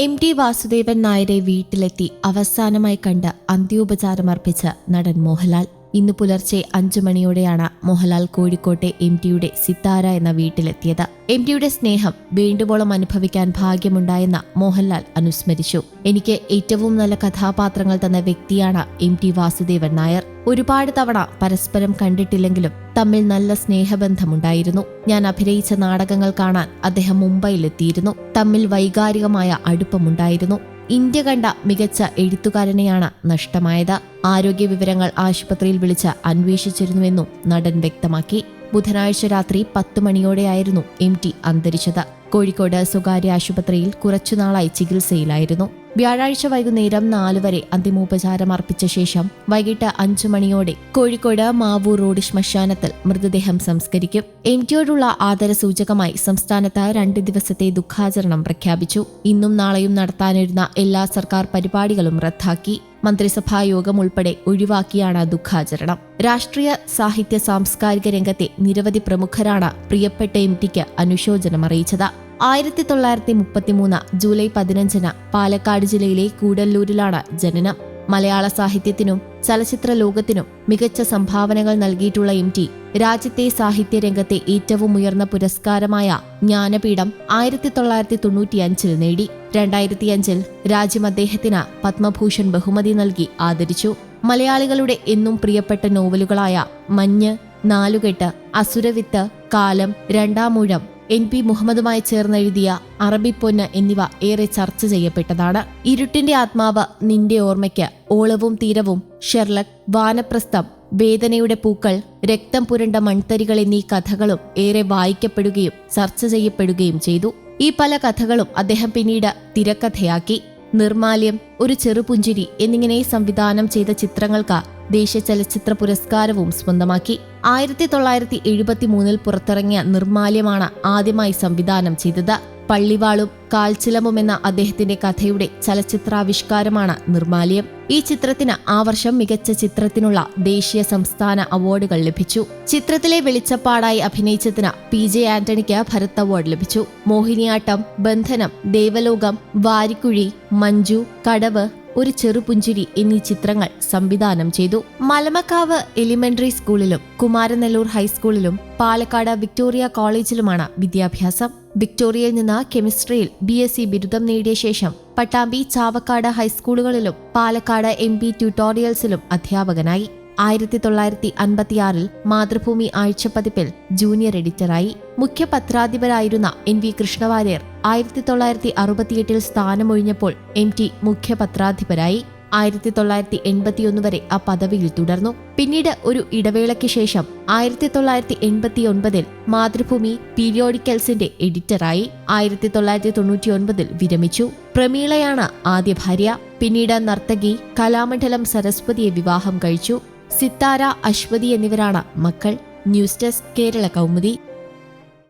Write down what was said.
M T Vasudevan നായരെ വീട്ടിലെത്തി അവസാനമായി കണ്ട് അന്ത്യോപചാരമർപ്പിച്ച നടൻ മോഹൻലാൽ. ഇന്ന് പുലർച്ചെ അഞ്ചു മണിയോടെയാണ് മോഹൻലാൽ കോഴിക്കോട്ടെ എം ടിയുടെ സിത്താര എന്ന വീട്ടിലെത്തിയത്. എം ടിയുടെ സ്നേഹം വേണ്ടുവോളം അനുഭവിക്കാൻ ഭാഗ്യമുണ്ടായെന്ന് മോഹൻലാൽ അനുസ്മരിച്ചു. എനിക്ക് ഏറ്റവും നല്ല കഥാപാത്രങ്ങൾ തന്ന വ്യക്തിയാണ് എം ടി വാസുദേവൻ നായർ. ഒരുപാട് തവണ പരസ്പരം കണ്ടിട്ടില്ലെങ്കിലും തമ്മിൽ നല്ല സ്നേഹബന്ധമുണ്ടായിരുന്നു. ഞാൻ അഭിനയിച്ച നാടകങ്ങൾ കാണാൻ അദ്ദേഹം മുംബൈയിലെത്തിയിരുന്നു. തമ്മിൽ വൈകാരികമായ അടുപ്പമുണ്ടായിരുന്നു. ഇന്ത്യ കണ്ട മികച്ച എഴുത്തുകാരനെയാണ് നഷ്ടമായത്. ആരോഗ്യ വിവരങ്ങൾ ആശുപത്രിയിൽ വിളിച്ച് അന്വേഷിച്ചിരുന്നുവെന്നും നടൻ വ്യക്തമാക്കി. ബുധനാഴ്ച രാത്രി പത്ത് മണിയോടെയായിരുന്നു എം ടി അന്തരിച്ചത്. കോഴിക്കോട് സ്വകാര്യ ആശുപത്രിയിൽ കുറച്ചുനാളായി ചികിത്സയിലായിരുന്നു. വ്യാഴാഴ്ച വൈകുന്നേരം നാലു വരെ അന്തിമോപചാരം അർപ്പിച്ച ശേഷം വൈകിട്ട് അഞ്ചു മണിയോടെ കോഴിക്കോട് മാവൂർ റോഡ് ശ്മശാനത്തിൽ മൃതദേഹം സംസ്കരിക്കും. എം ടിയോടുള്ള ആദരസൂചകമായി സംസ്ഥാനത്ത് രണ്ട് ദിവസത്തെ ദുഃഖാചരണം പ്രഖ്യാപിച്ചു. ഇന്നും നാളെയും നടത്താനിരുന്ന എല്ലാ സർക്കാർ പരിപാടികളും റദ്ദാക്കി. മന്ത്രിസഭാ യോഗം ഉൾപ്പെടെ ഒഴിവാക്കിയാണ് ദുഃഖാചരണം. രാഷ്ട്രീയ സാഹിത്യ സാംസ്കാരിക രംഗത്തെ നിരവധി പ്രമുഖരാണ് പ്രിയപ്പെട്ട എം ടിക്ക് അനുശോചനം അറിയിച്ചത് ആയിരത്തി തൊള്ളായിരത്തി മുപ്പത്തിമൂന്ന് ജൂലൈ പതിനഞ്ചിന് പാലക്കാട് ജില്ലയിലെ കൂടല്ലൂരിലാണ് ജനനം. മലയാള സാഹിത്യത്തിനും ചലച്ചിത്ര ലോകത്തിനും മികച്ച സംഭാവനകൾ നൽകിയിട്ടുള്ള എം ടി. രാജ്യത്തെ സാഹിത്യരംഗത്തെ ഏറ്റവും ഉയർന്ന പുരസ്കാരമായ ജ്ഞാനപീഠം ആയിരത്തി തൊള്ളായിരത്തി തൊണ്ണൂറ്റിയഞ്ചിൽ നേടി. രണ്ടായിരത്തിയഞ്ചിൽ രാജ്യം അദ്ദേഹത്തിന് പത്മഭൂഷൺ ബഹുമതി നൽകി ആദരിച്ചു. മലയാളികളുടെ എന്നും പ്രിയപ്പെട്ട നോവലുകളായ മഞ്ഞ് നാലുകെട്ട് അസുരവിത്ത് കാലം രണ്ടാമൂഴം എൻ പി മുഹമ്മദുമായി ചേർന്നെഴുതിയ അറബിപ്പൊന്ന് എന്നിവ ഏറെ ചർച്ച ചെയ്യപ്പെട്ടതാണ്. ഇരുട്ടിന്റെ ആത്മാവ് നിന്റെ ഓർമ്മയ്ക്ക് ഓളവും തീരവും ഷെർലക് വാനപ്രസ്ഥം വേദനയുടെ പൂക്കൾ രക്തം പുരണ്ട മൺതരികൾ എന്നീ കഥകളും ഏറെ വായിക്കപ്പെടുകയും ചർച്ച ചെയ്യപ്പെടുകയും ചെയ്തു. ഈ പല കഥകളും അദ്ദേഹം പിന്നീട് തിരക്കഥയാക്കി. നിർമാല്യം ഒരു ചെറുപുഞ്ചിരി എന്നിങ്ങനെ സംവിധാനം ചെയ്ത ചിത്രങ്ങൾക്ക് ദേശീയ ചലച്ചിത്ര പുരസ്കാരവും സ്വന്തമാക്കി. ആയിരത്തി തൊള്ളായിരത്തി എഴുപത്തി മൂന്നിൽ പുറത്തിറങ്ങിയ നിർമാല്യമാണ് ആദ്യമായി സംവിധാനം ചെയ്തത്. പള്ളിവാളും കാൽച്ചിലമ്പും എന്ന അദ്ദേഹത്തിന്റെ കഥയുടെ ചലച്ചിത്രാവിഷ്കാരമാണ് നിർമാല്യം. ഈ ചിത്രത്തിന് ആ വർഷം മികച്ച ചിത്രത്തിനുള്ള ദേശീയ സംസ്ഥാന അവാർഡുകൾ ലഭിച്ചു. ചിത്രത്തിലെ വെളിച്ചപ്പാടായി അഭിനയിച്ചതിന് പി ജെ ആന്റണിക്ക് ഭരത് അവാർഡ് ലഭിച്ചു. മോഹിനിയാട്ടം ബന്ധനം ദേവലോകം വാരിക്കുഴി മഞ്ജു കടവ് ഒരു ചെറുപുഞ്ചിരി എന്നീ ചിത്രങ്ങൾ സംവിധാനം ചെയ്തു. മലമക്കാവ് എലിമെന്ററി സ്കൂളിലും കുമാരനെല്ലൂർ ഹൈസ്കൂളിലും പാലക്കാട് വിക്ടോറിയ കോളേജിലുമാണ് വിദ്യാഭ്യാസം. വിക്ടോറിയയിൽ നിന്ന് കെമിസ്ട്രിയിൽ ബി എസ് സി ബിരുദം നേടിയ ശേഷം പട്ടാമ്പി ചാവക്കാട് ഹൈസ്കൂളുകളിലും പാലക്കാട് എം പി ട്യൂട്ടോറിയൽസിലും അധ്യാപകനായി. ആയിരത്തി തൊള്ളായിരത്തി അൻപത്തിയാറിൽ മാതൃഭൂമി ആഴ്ചപ്പതിപ്പിൽ ജൂനിയർ എഡിറ്ററായി. മുഖ്യ പത്രാധിപരായിരുന്ന എൻ വി കൃഷ്ണവാര്യർ ആയിരത്തി തൊള്ളായിരത്തി അറുപത്തിയെട്ടിൽ സ്ഥാനമൊഴിഞ്ഞപ്പോൾ എം ടി മുഖ്യ പത്രാധിപരായി ആയിരത്തി തൊള്ളായിരത്തി എൺപത്തിയൊന്ന് വരെ ആ പദവിയിൽ തുടർന്നു. പിന്നീട് ഒരു ഇടവേളയ്ക്ക് ശേഷം ആയിരത്തി തൊള്ളായിരത്തി എൺപത്തി ഒൻപതിൽ മാതൃഭൂമി പീരിയോഡിക്കൽസിന്റെ എഡിറ്ററായി ആയിരത്തി തൊള്ളായിരത്തി തൊണ്ണൂറ്റി ഒൻപതിൽ വിരമിച്ചു. പ്രമീളയാണ് ആദ്യ ഭാര്യ. പിന്നീട് നർത്തകി കലാമണ്ഡലം സരസ്വതിയെ വിവാഹം കഴിച്ചു. സിത്താര അശ്വതി എന്നിവരാണ് മക്കൾ. News desk Kerala Kaumudi.